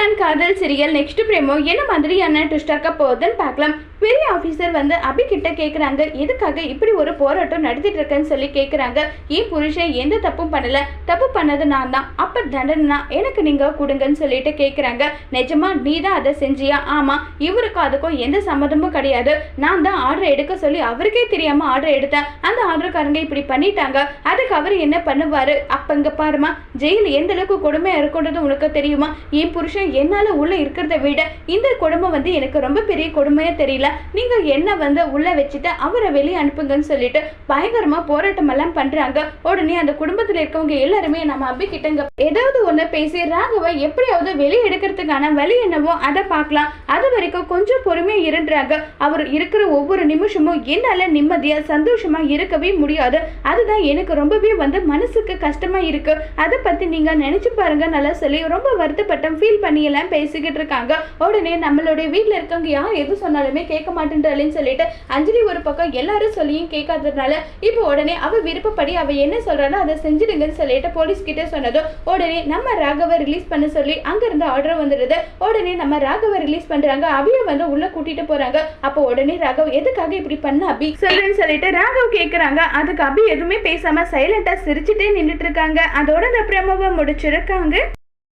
நான் காதல் serial next பிரேமோ என்ன மாதிரியான ட்விஸ்டாக்க போகுதுன்னு பார்க்கலாம். பெரிய ஆஃபீஸர் வந்து அபி கிட்ட கேட்குறாங்க எதுக்காக இப்படி ஒரு போராட்டம் நடத்திட்டு இருக்கேன்னு சொல்லி கேட்குறாங்க என் புருஷன் எந்த தப்பும் பண்ணல. தப்பு பண்ணது நான் தான். அப்போ தண்டனைனா எனக்கு நீங்க கொடுங்கன்னு சொல்லிட்டு கேட்குறாங்க நிஜமா நீ தான் அதை செஞ்சியா? ஆமா. இவருக்கும் அதுக்கும் எந்த சம்மதமும் கிடையாது. நான் தான் ஆர்டர் எடுக்க சொல்லி அவருக்கே தெரியாம ஆர்டர் எடுத்தேன். அந்த ஆர்டர்காரங்க இப்படி பண்ணிட்டாங்க. அதுக்கு அவர் என்ன பண்ணுவாரு? அப்ப இங்க பாருமா ஜெயில் எந்த அளவுக்கு கொடுமையா இருக்குன்றது உனக்கு தெரியுமா? என் புருஷன் என்னால உள்ள இருக்கிறத விட இந்த கொடுமை வந்து எனக்கு ரொம்ப பெரிய கொடுமையாக தெரியல. நீங்க என்ன வந்து உள்ள வச்சுட்டு அவரை வெளியே அனுப்புங்கன்னு சொல்லிட்டு பயங்கரமா போராட்டம் எல்லாம் பண்றாங்க. உடனே அந்த குடும்பத்துல இருக்கவங்க எல்லாருமே நம்ம அபி கிட்டங்க ஏதாவது ஒன்று பேசி ராகவை எப்படியாவது வெளியே எடுக்கிறதுக்கான வழி என்னவோ அதை பார்க்கலாம். அது வரைக்கும் கொஞ்சம் பொறுமையா இருன்றாங்க. அவர் இருக்கிற ஒவ்வொரு நிமிஷமும் என்னால நிம்மதியா சந்தோஷமா இருக்கவே முடியாது. அதுதான் எனக்கு ரொம்பவே வந்து மனசுக்கு கஷ்டமா இருக்கு. அதை பத்தி நீங்க நினைச்சு பாருங்க. நல்லா சொல்லி ரொம்ப வருத்தப்பட்டம் ஃபீல் பண்ணி எல்லாம் பேசிக்கிட்டு இருக்காங்க. உடனே நம்மளுடைய வீட்டில் இருக்கவங்க யார் எது சொன்னாலுமே கேட்க மாட்டேன்றாளேன்னு சொல்லிட்டு அஞ்சலி ஒரு பக்கம் எல்லாரும் சொல்லியும் கேட்காததுனால இப்போ உடனே அவ விருப்பப்படி அவ என்ன சொல்றானோ அதை செஞ்சிடுங்கன்னு சொல்லிட்டு போலீஸ் கிட்ட சொன்னதும் உடனே நம்ம ராகவ ரிலீஸ் பண்ண சொல்லி அங்கேருந்து ஆர்டர் வந்துடுது. உடனே நம்ம ராகவ ரிலீஸ் பண்றாங்க. அபிய வந்து உள்ள கூட்டிட்டு போறாங்க. அப்போ உடனே ராகவ் எதுக்காக இப்படி பண்ண அபி? சொல்லுன்னு சொல்லிட்டு ராகவ் கேக்குறாங்க. அதுக்கு அபி எதுவுமே பேசாம சைலண்டா சிரிச்சுட்டே நின்றுட்டு இருக்காங்க. அதோட இந்த பிரமவை முடிச்சிருக்காங்க.